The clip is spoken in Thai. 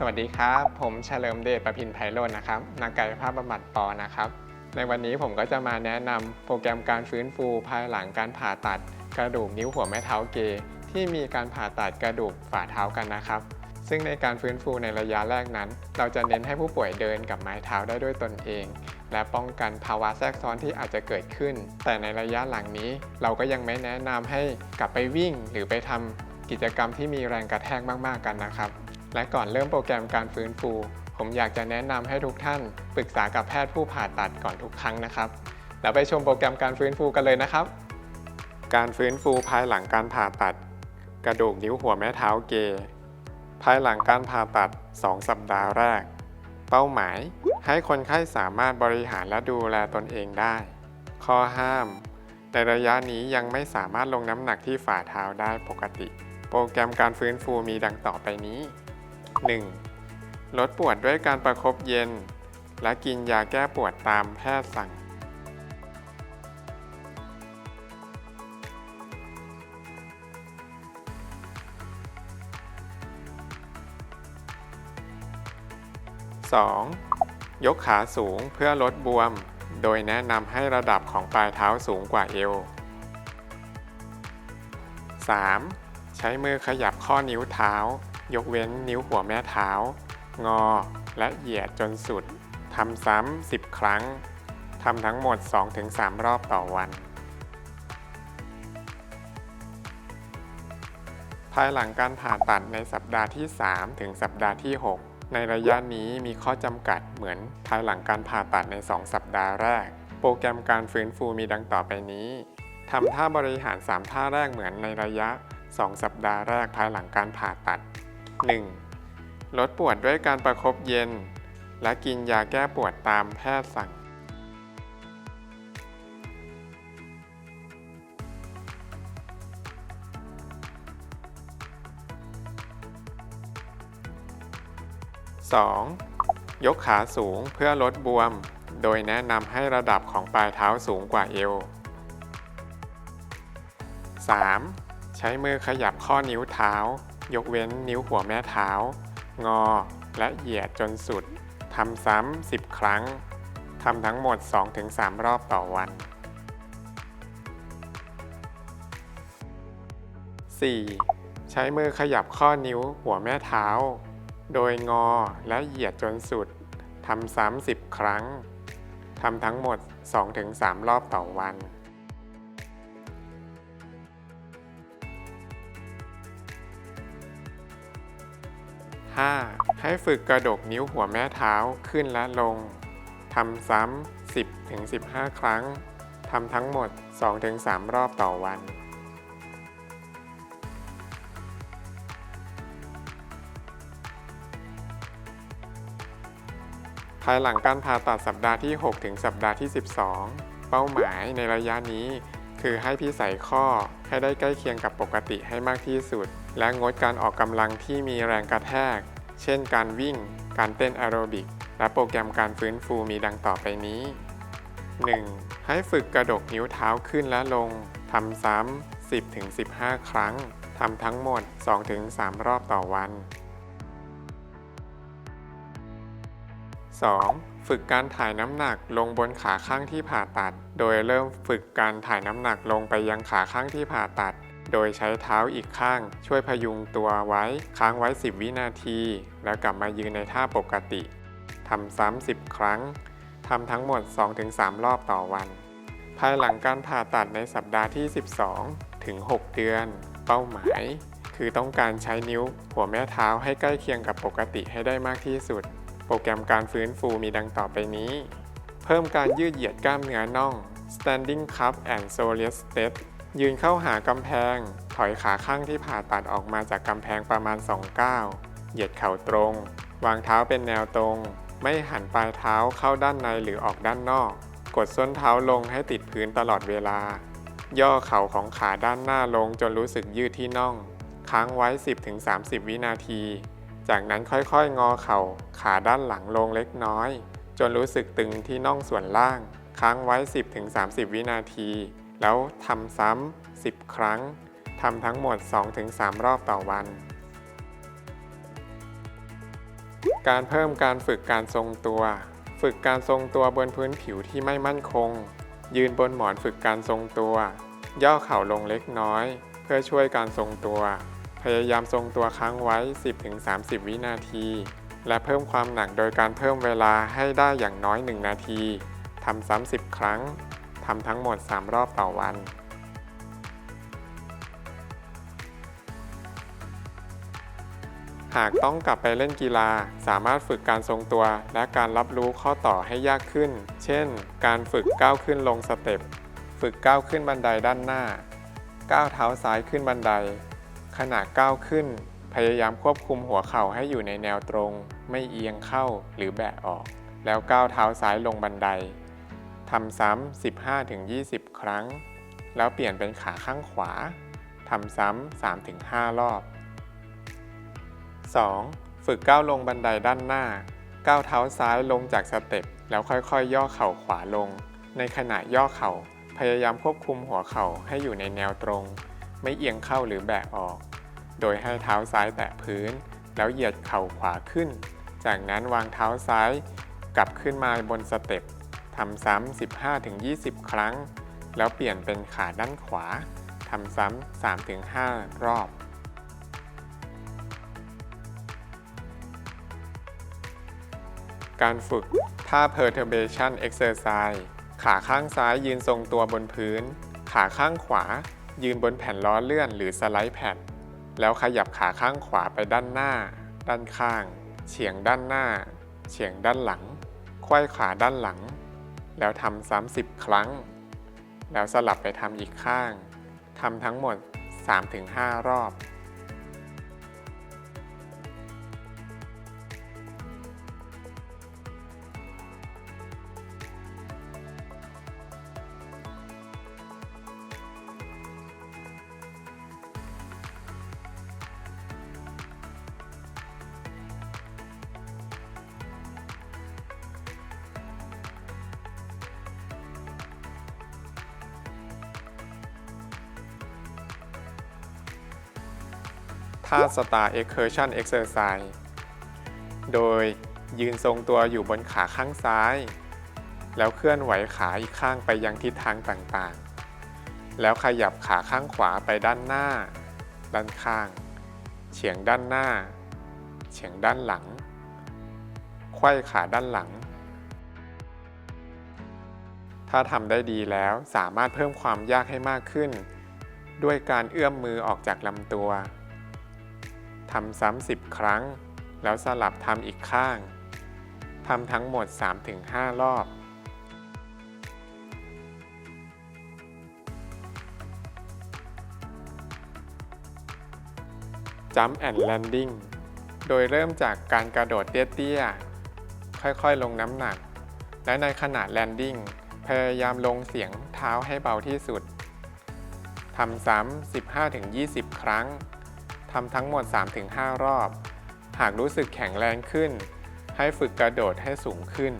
สวัสดีครับ ผมเฉลิมเดชประพินไพโรจน์นะครับ นักกายภาพบำบัดปอนะครับ ในวันนี้ผมก็จะมาแนะนำโปรแกรมการฟื้นฟูภายหลังการผ่าตัด กระดูกนิ้วหัวแม่เท้าเกยที่มีการผ่าตัดกระดูกฝ่าเท้ากันนะครับ ซึ่งในการฟื้นฟูในระยะแรกนั้น เราจะเน้นให้ผู้ป่วยเดินกับไม้เท้าได้ด้วยตนเอง และป้องกันภาวะแทรกซ้อนที่อาจจะเกิดขึ้น แต่ในระยะหลังนี้ เราก็ยังไม่แนะนำให้กลับไปวิ่ง หรือไปทำกิจกรรมที่มีแรงกระแทกมาก ๆ กันนะครับ และก่อนเริ่มโปรแกรมการฟื้นฟู ผมอยากจะแนะนำให้ทุกท่าน ปรึกษากับแพทย์ผู้ผ่าตัดก่อนทุกครั้งนะครับ แล้วไปชมโปรแกรมการฟื้นฟูกันเลยนะครับ การฟื้นฟูภายหลังการผ่าตัด กระดูกนิ้วหัวแม่เท้าเกยภายหลังการผ่าตัด 2 สัปดาห์แรก เป้าหมาย ให้คนไข้สามารถบริหารและดูแลตนเองได้ ข้อห้าม ในระยะนี้ยังไม่สามารถลงน้ำหนักที่ฝ่าเท้าได้ปกติ โปรแกรมการฟื้นฟูมีดังต่อไปนี้ 1. ลดปวดด้วยการประคบเย็น และกินยาแก้ปวดตามแพทย์สั่ง 2. ยกขาสูงเพื่อลดบวม โดยแนะนำให้ระดับของปลายเท้าสูงกว่าเอว 3. ใช้มือขยับข้อนิ้วเท้า ยกเว้นนิ้วหัวแม่เท้า งอ และเหยียดจนสุด ทำซ้ำ 10 ครั้ง ทำทั้งหมด 2-3 รอบต่อวัน ภายหลังการผ่าตัดในสัปดาห์ที่ 3 ถึงสัปดาห์ที่ 6 ในระยะนี้มีข้อจำกัดเหมือนภายหลังการผ่าตัดใน 2 สัปดาห์แรก โปรแกรมการฟื้นฟูมีดังต่อไปนี้ทำท่าบริหาร 3 ท่าแรกเหมือนในระยะ 2 สัปดาห์แรกภายหลังการผ่าตัด 1. ลดปวดด้วยการประคบเย็น และกินยาแก้ปวดตามแพทย์สั่ง 2. ยกขาสูงเพื่อลดบวม โดยแนะนำให้ระดับของปลายเท้าสูงกว่าเอว 3. ใช้มือขยับข้อนิ้วเท้า ยกเว้นนิ้วหัวแม่เท้า งอ และเหยียดจนสุด ทำซ้ำ 10 ครั้ง ทำทั้งหมด 2-3 รอบต่อวัน 4. ใช้มือขยับข้อนิ้วหัวแม่เท้า โดยงอและเหยียดจนสุด ทำซ้ำ 10 ครั้ง ทำทั้งหมด 2-3 รอบต่อวัน 5. ให้ฝึกกระดกนิ้วหัวแม่เท้าขึ้นและลง ทำซ้ำ 10-15 ครั้ง ทำทั้งหมด 2-3 รอบต่อวันภายหลังการผ่าตัดสัปดาห์ที่ 6 ถึงสัปดาห์ที่ 12 เป้าหมายในระยะนี้ คือให้พี่ใส่ข้อให้ได้ใกล้เคียงกับปกติให้มากที่สุด และงดการออกกำลังที่มีแรงกระแทก เช่น การวิ่ง การเต้นแอโรบิก และโปรแกรมการฟื้นฟูมีดังต่อไปนี้ 1. ให้ฝึกกระดกนิ้วเท้าขึ้นและลงทำซ้ำ 10-15 ครั้งทำทั้งหมด 2-3 รอบต่อวัน 2. ฝึกการถ่ายน้ำหนักลงบนขาข้างที่ผ่าตัด โดยเริ่มฝึกการถ่ายน้ำหนักลงไปยังขาข้างที่ผ่าตัด โดยใช้เท้าอีกข้าง ช่วยพยุงตัวไว้ค้างไว้ 10 วินาที แล้วกลับมายืนในท่าปกติทำซ้ำ10 ครั้งทำทั้งหมด 2-3 รอบต่อวัน ภายหลังการผ่าตัดในสัปดาห์ที่ 12 ถึง 6 เดือน เป้าหมาย คือต้องการใช้นิ้ว หัวแม่เท้าให้ใกล้เคียงกับปกติให้ได้มากที่สุด โปรแกรมการฟื้นฟูมีดังต่อไปนี้ เพิ่มการยืดเหยียดกล้ามเนื้อน่อง standing cup and soleus step ยืนเข้าหากำแพง ถอยขาข้างที่ผ่าตัดออกมาจากกำแพงประมาณ2ก้าวเหยียดเข่าตรง วางเท้าเป็นแนวตรง ไม่หันปลายเท้าเข้าด้านในหรือออกด้านนอก กดส้นเท้าลงให้ติดพื้นตลอดเวลา ย่อเข่าของขาด้านหน้าลงจนรู้สึกยืดที่น่อง ค้างไว้ 10-30 วินาที จากนั้นค่อยๆ งอเข่าขาด้านหลังลงเล็กน้อย จนรู้สึกตึงที่น่องส่วนล่าง ค้างไว้ 10-30 วินาที แล้วทำซ้ำ 10 ครั้งทำทั้งหมด 2-3 รอบต่อวัน การเพิ่มการฝึกการทรงตัว ฝึกการทรงตัวบนพื้นผิวที่ไม่มั่นคง ยืนบนหมอนฝึกการทรงตัว ย่อเข่าลงเล็กน้อย เพื่อช่วยการทรงตัว พยายามทรงตัวค้างไว้ 10-30 วินาที และเพิ่มความหนักโดยการเพิ่มเวลาให้ได้อย่างน้อย 1 นาทีทำซ้ำ10 ครั้งทำทั้งหมด 3 รอบต่อวันหากต้องกลับไปเล่นกีฬา สามารถฝึกการทรงตัว และการรับรู้ข้อต่อให้ยากขึ้น เช่น การฝึกก้าวขึ้นลงสเต็ป ฝึกก้าวขึ้นบันไดด้านหน้า ก้าวเท้าซ้ายขึ้นบันได ขณะก้าวขึ้น พยายามควบคุมหัวเข่าให้อยู่ในแนวตรง ไม่เอียงเข้าหรือแบะออก แล้วก้าวเท้าซ้ายลงบันไดทำซ้ำ 15-20 ครั้ง แล้วเปลี่ยนเป็นขาข้างขวาทำซ้ำ 3-5 รอบ 2. ฝึกก้าวลงบันไดด้านหน้า ก้าวเท้าซ้ายลงจากสเต็ป แล้วค่อยๆ ย่อเข่าขวาลง ในขณะย่อเข่า พยายามควบคุมหัวเข่าให้อยู่ในแนวตรง ไม่เอียงเข้าหรือแบะออก โดยให้เท้าซ้ายแตะพื้น แล้วเหยียดเข่าขวาขึ้น จากนั้นวางเท้าซ้ายกลับขึ้นมาบนสเต็ปทำซ้ำ 15-20 ครั้ง แล้วเปลี่ยนเป็นขาด้านขวาทำซ้ำ 3-5 รอบการฝึกท่า perturbation exercise ขาข้างซ้ายยืนทรงตัวบนพื้น ขาข้างขวา ยืนบนแผ่นล้อเลื่อนหรือสไลด์แผ่น แล้วขยับขาข้างขวาไปด้านหน้า ด้านข้าง เฉียงด้านหน้า เฉียงด้านหลังไขว้ขาด้านหลัง แล้วทำซ้ำ10ครั้ง แล้วสลับไปทำอีกข้างทำทั้งหมด 3-5 รอบ ท่า Star Excursion Exercise โดยยืนทรงตัวอยู่บนขาข้างซ้าย แล้วเคลื่อนไหวขาอีกข้างไปยังทิศทางต่างๆ แล้วขยับขาข้างขวาไปด้านหน้า ด้านข้าง เฉียงด้านหน้า เฉียงด้านหลังไขว้ขาด้านหลัง ถ้าทำได้ดีแล้วสามารถเพิ่มความยากให้มากขึ้น ด้วยการเอื้อมมือออกจากลำตัว ทำซ้ำ10 ครั้ง แล้วสลับทำอีกข้าง ทำทั้งหมด 3-5 รอบ Jump and Landing โดยเริ่มจากการกระโดดเตี้ยๆ ค่อยๆ ลงน้ำหนัก และในขณะ Landing พยายามลงเสียงเท้าให้เบาที่สุด ทำซ้ำ 15-20 ครั้ง ทำทั้งหมด 3-5 รอบ หากรู้สึกแข็งแรงขึ้น ให้ฝึกกระโดดให้สูงขึ้น